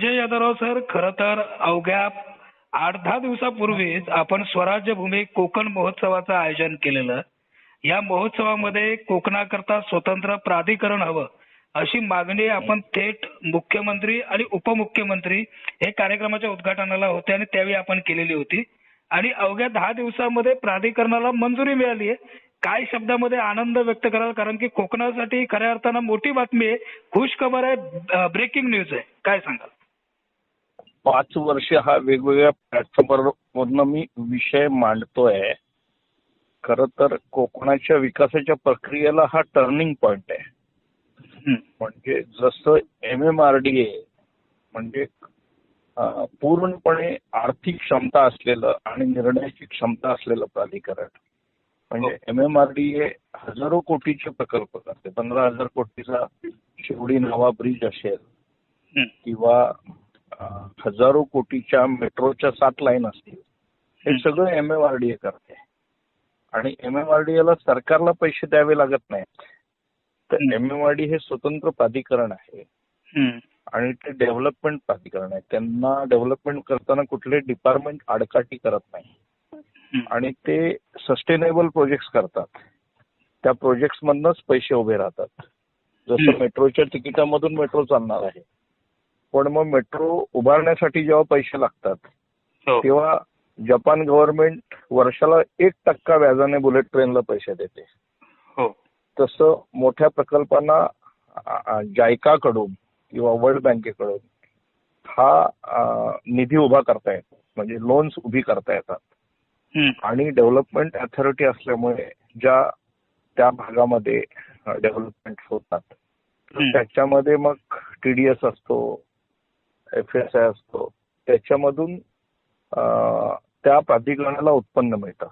Sanjay Yadavrao sir खरं तर अवघ्या आठ दहा दिवसापूर्वीच आपण स्वराज्य भूमी कोकण महोत्सवाचं आयोजन केलेलं. या महोत्सवामध्ये कोकणाकरता स्वतंत्र प्राधिकरण हवं अशी मागणी आपण थेट मुख्यमंत्री आणि उपमुख्यमंत्री हे कार्यक्रमाच्या उद्घाटनाला होते आणि त्यावेळी आपण केलेली होती. आणि अवघ्या दहा दिवसामध्ये प्राधिकरणाला मंजुरी मिळाली आहे. काय शब्दामध्ये आनंद व्यक्त कराल? कारण की कोकणासाठी खऱ्या अर्थानं मोठी बातमी आहे. खुश खबर आहे ब्रेकिंग न्यूज आहे. काय सांगाल? पाच वर्ष हा वेगवेगळ्या प्लॅटफॉर्मवरनं मी विषय मांडतोय. खर तर कोकणाच्या विकासाच्या प्रक्रियेला हा टर्निंग पॉइंट आहे. म्हणजे जसं M M R D A म्हणजे पूर्णपणे आर्थिक क्षमता असलेलं आणि निर्णयाची क्षमता असलेलं प्राधिकरण. म्हणजे M M R D A हजारो कोटीचे प्रकल्प करते. पंधरा हजार कोटीचा शिवडी नावा ब्रिज असेल. किंवा हजारो कोटीच्या मेट्रोच्या सात लाईन असतील. हे सगळं M M R D A करते. आणि एम एम आर डी एला सरकारला पैसे द्यावे लागत नाहीत. तर. एम एम आर डी हे स्वतंत्र प्राधिकरण आहे. आणि ते डेव्हलपमेंट प्राधिकरण आहे. त्यांना डेव्हलपमेंट करताना कुठले डिपार्टमेंट आडकाठी करत नाही. आणि ते सस्टेनेबल प्रोजेक्ट्स करतात. त्या प्रोजेक्ट्स मधनच पैसे उभे राहतात. जसं. मेट्रोच्या तिकिटामधून मेट्रो चालणार आहे. पण मग मेट्रो उभारण्यासाठी जेव्हा पैसे लागतात हो. तेव्हा जपान गव्हर्नमेंट वर्षाला एक टक्का व्याजाने बुलेट ट्रेनला पैसे देते हो तसं मोठ्या प्रकल्पांना जायकाकडून किंवा वर्ल्ड बँकेकडून हा अ, निधी उभा करता येतो म्हणजे लोन्स उभी करता येतात. आणि डेव्हलपमेंट अथॉरिटी असल्यामुळे ज्या त्या भागामध्ये डेव्हलपमेंट होतात. त्याच्यामध्ये मग टीडीएस असतो एफ एस आय असतो त्याच्यामधून अ, त्या प्राधिकरणाला उत्पन्न मिळतं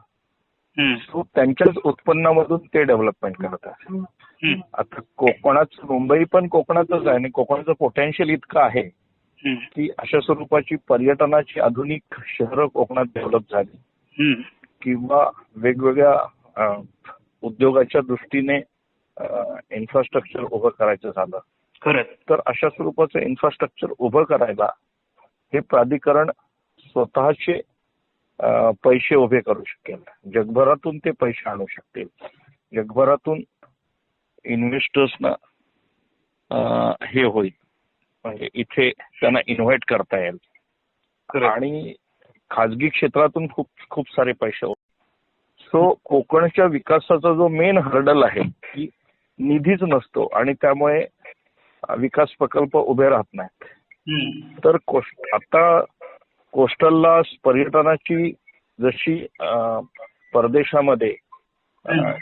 हं. सो त्यांच्याच उत्पन्नामधून ते डेव्हलपमेंट करतात हं. आता कोकणाचं मुंबई पण कोकणातच आहे आणि कोकणाचं पोटेन्शियल इतकं आहे हं. की अशा स्वरूपाची पर्यटनाची आधुनिक शहरं कोकणात डेव्हलप झाली हं. किंवा वेगवेगळ्या उद्योगाच्या दृष्टीने इन्फ्रास्ट्रक्चर उभं करायचं झालं खरंच. तर अशा स्वरूपाचं इन्फ्रास्ट्रक्चर उभं करायला हे प्राधिकरण स्वतःचे पैसे उभे करू शकेल. जगभरातून ते पैसे आणू शकतील. जगभरातून इन्व्हेस्टर्सना हे होईल. म्हणजे इथे त्यांना इन्व्हाइट करता येईल. आणि खाजगी क्षेत्रातून खूप खूप सारे पैसे सो कोकणच्या विकासाचा जो मेन हर्डल आहे की निधीच नसतो. आणि त्यामुळे विकास प्रकल्प उभे राहत नाहीत. तर कोस्ट आता कोस्टलला पर्यटनाची जशी परदेशामध्ये.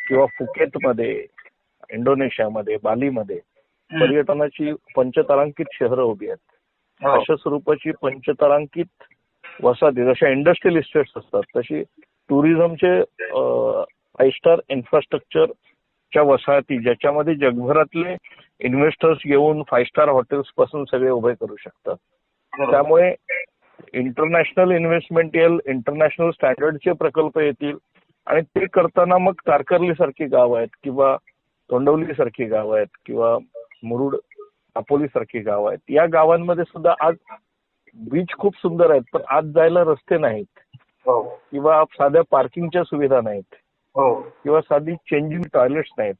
किंवा फुकेतमध्ये इंडोनेशियामध्ये बालीमध्ये. पर्यटनाची पंचतारांकित शहरं उभी आहेत हो. अशा स्वरूपाची पंचतारांकित वसाहती जशा इंडस्ट्रियल इस्टेट्स असतात तशी टुरिझमचे फाईव्ह स्टार इन्फ्रास्ट्रक्चरच्या वसाहती ज्याच्यामध्ये जगभरातले इन्व्हेस्टर्स येऊन फाईव्ह स्टार हॉटेल्सपासून सगळे उभे करू शकतात. त्यामुळे इंटरनॅशनल इन्व्हेस्टमेंट येईल इंटरनॅशनल स्टँडर्डचे प्रकल्प येतील आणि ते करताना मग तारकर्ली सारखी गाव आहेत किंवा तोंडवली सारखी गाव आहेत किंवा मुरुड अपोली सारखी गाव आहेत. या गावांमध्ये सुद्धा आज बीच खूप सुंदर आहेत पण आज जायला रस्ते नाहीत. हो. किंवा साध्या पार्किंगच्या सुविधा नाहीत. हो. किंवा साधी चेंजिंग टॉयलेट्स नाहीत.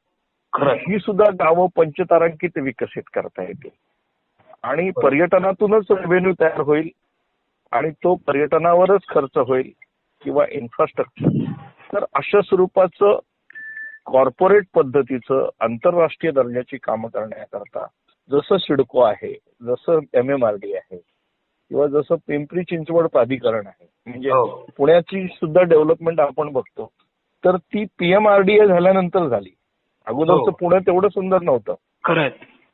ही सुद्धा गावं पंचतारांकित विकसित करता येतील. आणि पर्यटनातूनच रेव्हेन्यू तयार होईल आणि तो पर्यटनावरच खर्च होईल किंवा इन्फ्रास्ट्रक्चर तर अशा स्वरूपाचं कॉर्पोरेट पद्धतीचं आंतरराष्ट्रीय दर्जाची कामं करण्याकरता जसं सिडको आहे जसं एम एम आर डी आहे किंवा जसं पिंपरी चिंचवड प्राधिकरण आहे म्हणजे हो. पुण्याची सुद्धा डेव्हलपमेंट आपण बघतो. तर ती पीएमआरडीए झाल्यानंतर झाली अगोदरचं हो. पुणे तेवढं सुंदर नव्हतं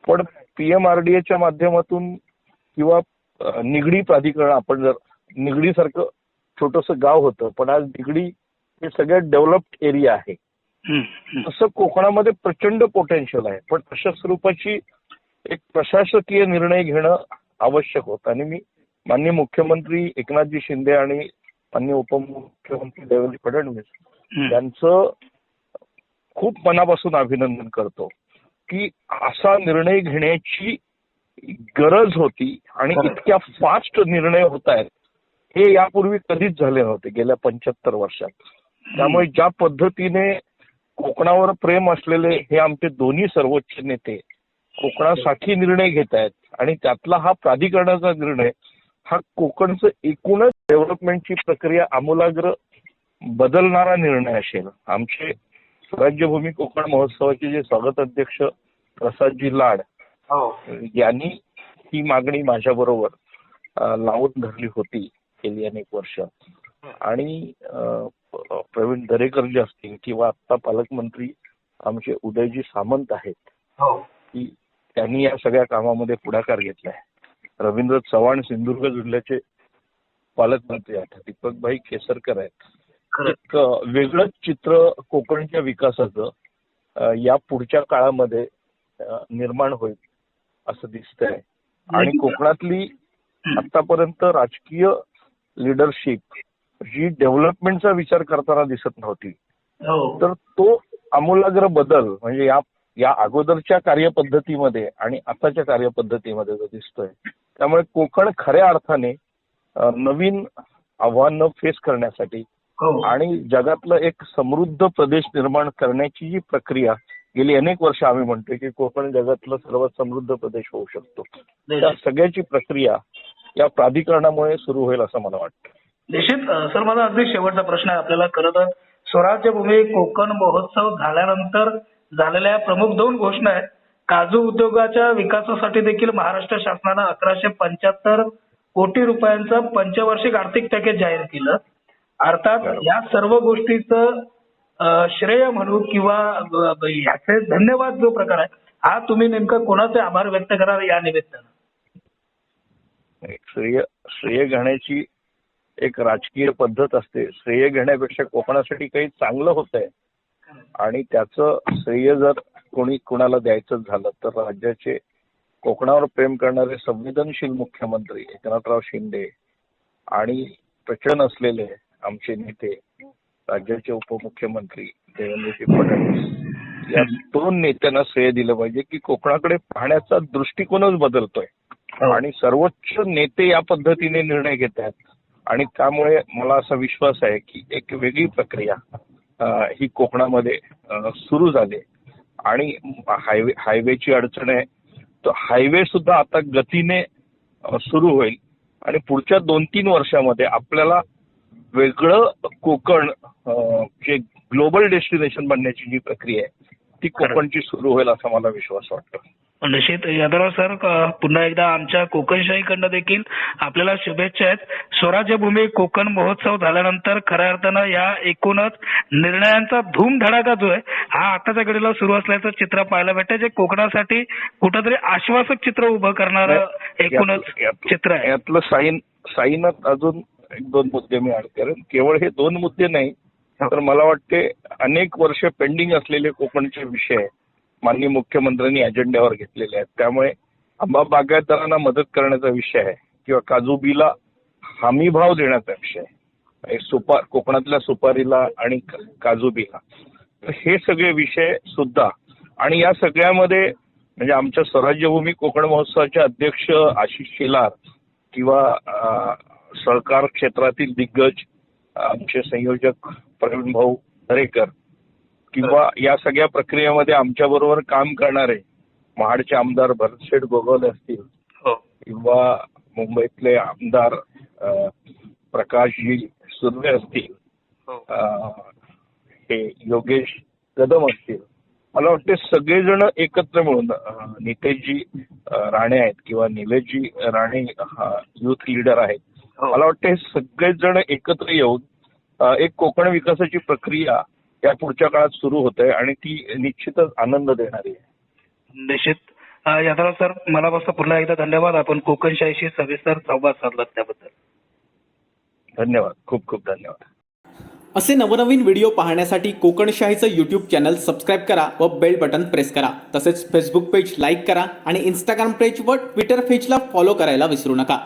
पण पीएमआरडीएच्या माध्यमातून किंवा निगडी प्राधिकरण आपण जर निगडीसारखं छोटस गाव होतं पण आज निगडी हे सगळ्यात डेव्हलप्ड एरिया आहे. तसं कोकणामध्ये प्रचंड पोटेन्शियल आहे पण अशा स्वरूपाची एक प्रशासकीय निर्णय घेणं आवश्यक होतं आणि मी माननीय मुख्यमंत्री एकनाथजी शिंदे आणि माननीय उपमुख्यमंत्री देवेंद्र फडणवीस. त्यांचं खूप मनापासून अभिनंदन करतो की असा निर्णय घेण्याची गरज होती आणि. इतक्या फास्ट निर्णय होत आहेत हे यापूर्वी कधीच झाले नव्हते गेल्या पंच्याहत्तर वर्षात. त्यामुळे ज्या पद्धतीने कोकणावर प्रेम असलेले हे आमचे दोन्ही सर्वोच्च नेते कोकणासाठी निर्णय घेत आहेत आणि त्यातला हा प्राधिकरणाचा निर्णय हा कोकणचं एकूणच डेव्हलपमेंटची प्रक्रिया आमूलाग्र बदलणारा निर्णय असेल. आमचे स्वराज्यभूमी कोकण महोत्सवाचे जे स्वागत अध्यक्ष प्रसादजी लाड हो. यांनी ही मागणी माझ्या बरोबर लावून धरली होती गेली अनेक वर्ष. आणि प्रवीण दरेकर जे असतील किंवा आता पालकमंत्री आमचे उदयजी सामंत आहेत हो. की त्यांनी या सगळ्या कामामध्ये पुढाकार घेतलाय. रवींद्र चव्हाण सिंधुदुर्ग जिल्ह्याचे पालकमंत्री आहेत दीपकभाई केसरकर आहेत. एक वेगळंच चित्र कोकणच्या विकासाचं या पुढच्या काळामध्ये निर्माण होईल असं दिसतंय. आणि कोकणातली आतापर्यंत राजकीय लिडरशिप जी डेव्हलपमेंटचा विचार करताना दिसत नव्हती. हो. तर तो आमूलाग्र बदल म्हणजे या या अगोदरच्या कार्यपद्धतीमध्ये आणि आताच्या कार्यपद्धतीमध्ये जो दिसतोय त्यामुळे कोकण खऱ्या अर्थाने नवीन आव्हानं फेस करण्यासाठी आणि जगातलं एक समृद्ध प्रदेश निर्माण करण्याची जी प्रक्रिया गेली अनेक वर्ष आम्ही म्हणतोय की कोकण जगातलं सर्वात समृद्ध प्रदेश होऊ शकतो. त्या सगळ्याची प्रक्रिया या प्राधिकरणामुळे सुरू होईल असं मला वाटतं. निश्चित सर माझा अगदी शेवटचा प्रश्न आहे आपल्याला. खरं तर स्वराज्य भूमी कोकण महोत्सव झाल्यानंतर झालेल्या प्रमुख दोन घोषणा आहेत. काजू उद्योगाच्या विकासासाठी देखील महाराष्ट्र शासनानं अकराशे पंच्याहत्तर कोटी रुपयांचं पंचवार्षिक आर्थिक पॅकेज जाहीर केलं. अर्थात. या सर्व गोष्टीचं श्रेय म्हणू किंवा याचे धन्यवाद जो प्रकार आहे हा तुम्ही नेमकं कोणाचे आभार व्यक्त कराल या निमित्तानं? श्रेय श्रेय घेण्याची एक राजकीय पद्धत असते. श्रेय घेण्यापेक्षा कोकणासाठी काही चांगलं होत आहे आणि त्याचं श्रेय जर कोणी कोणाला द्यायचं झालं तर राज्याचे कोकणावर प्रेम करणारे संवेदनशील मुख्यमंत्री एकनाथराव शिंदे आणि प्रचंड असलेले आमचे नेते राज्याचे उपमुख्यमंत्री देवेंद्रजी फडणवीस या दोन नेत्यांना श्रेय दिलं पाहिजे की कोकणाकडे पाहण्याचा दृष्टिकोनच बदलतोय. आणि सर्वोच्च नेते या पद्धतीने निर्णय घेत आहेत. आणि त्यामुळे मला असा विश्वास आहे की एक वेगळी प्रक्रिया ही कोकणामध्ये सुरू झाली आणि हायवे हायवेची अडचण आहे. तो हायवे सुद्धा आता गतीने सुरू होईल. आणि पुढच्या दोन तीन वर्षामध्ये आपल्याला वेगळं कोकण जे ग्लोबल डेस्टिनेशन बनण्याची जी प्रक्रिया आहे ती कोकणची सुरू होईल असा मला विश्वास वाटतो. निश्चित. यादवराव सर पुन्हा एकदा आमच्या कोकणशाहीकडनं देखील आपल्याला शुभेच्छा आहेत. स्वराज्य भूमी कोकण महोत्सव झाल्यानंतर खऱ्या अर्थानं या एकूणच निर्णयांचा धूमधडाका जो आहे हा आताच्या घडीला सुरू असल्याचं चित्र पाहायला भेटतं जे कोकणासाठी कुठंतरी आश्वासक चित्र उभं करणारं एकूणच चित्र आहे. यातलं साईन साईनात अजून एक दोन मुद्दे मी ऍड करेन. केवळ हे दोन मुद्दे नाही तर मला वाटते अनेक वर्ष पेंडिंग असलेले कोकणचे विषय माननीय मुख्यमंत्र्यांनी अजेंड्यावर घेतलेले आहेत. त्यामुळे आंबा बागायतदारांना मदत करण्याचा विषय आहे किंवा काजूबीला हमी भाव देण्याचा विषय आहे. हे सुपार कोकणातल्या सुपारीला आणि काजूबीला तर हे सगळे विषय सुद्धा आणि या सगळ्यामध्ये म्हणजे आमच्या स्वराज्यभूमी कोकण महोत्सवाचे अध्यक्ष आशिष शेलार किंवा सहकार क्षेत्रातील दिग्गज आमचे संयोजक प्रवीण भाऊ दरेकर किंवा या सगळ्या प्रक्रियेमध्ये आमच्या बरोबर काम करणारे महाडचे आमदार भरतशेठ गोगवले असतील हो. किंवा मुंबईतले आमदार प्रकाशजी सुर्वे असतील हो. हे योगेश कदम असतील. मला वाटते सगळेजण एकत्र मिळून नितेशजी राणे आहेत किंवा निलेशजी राणे युथ लीडर आहेत. हो. मला वाटतं हे सगळेच जण एकत्र येऊन एक कोकण विकासाची प्रक्रिया या पुढच्या काळात सुरू होत आहे आणि ती निश्चितच आनंद देणारी आहे. निश्चित. अ, यादवराव सर मनापासून पुन्हा एकदा धन्यवाद. आपण कोकणशाहीशी सविस्तर संवाद साधला त्याबद्दल. धन्यवाद. खूप खूप धन्यवाद. असे नवनवीन व्हिडिओ पाहण्यासाठी कोकणशाहीचं यूट्यूब चॅनल सबस्क्राईब करा व बेल बटन प्रेस करा. तसेच फेसबुक पेज लाईक करा आणि इंस्टाग्राम पेज व ट्विटर पेजला फॉलो करायला विसरू नका.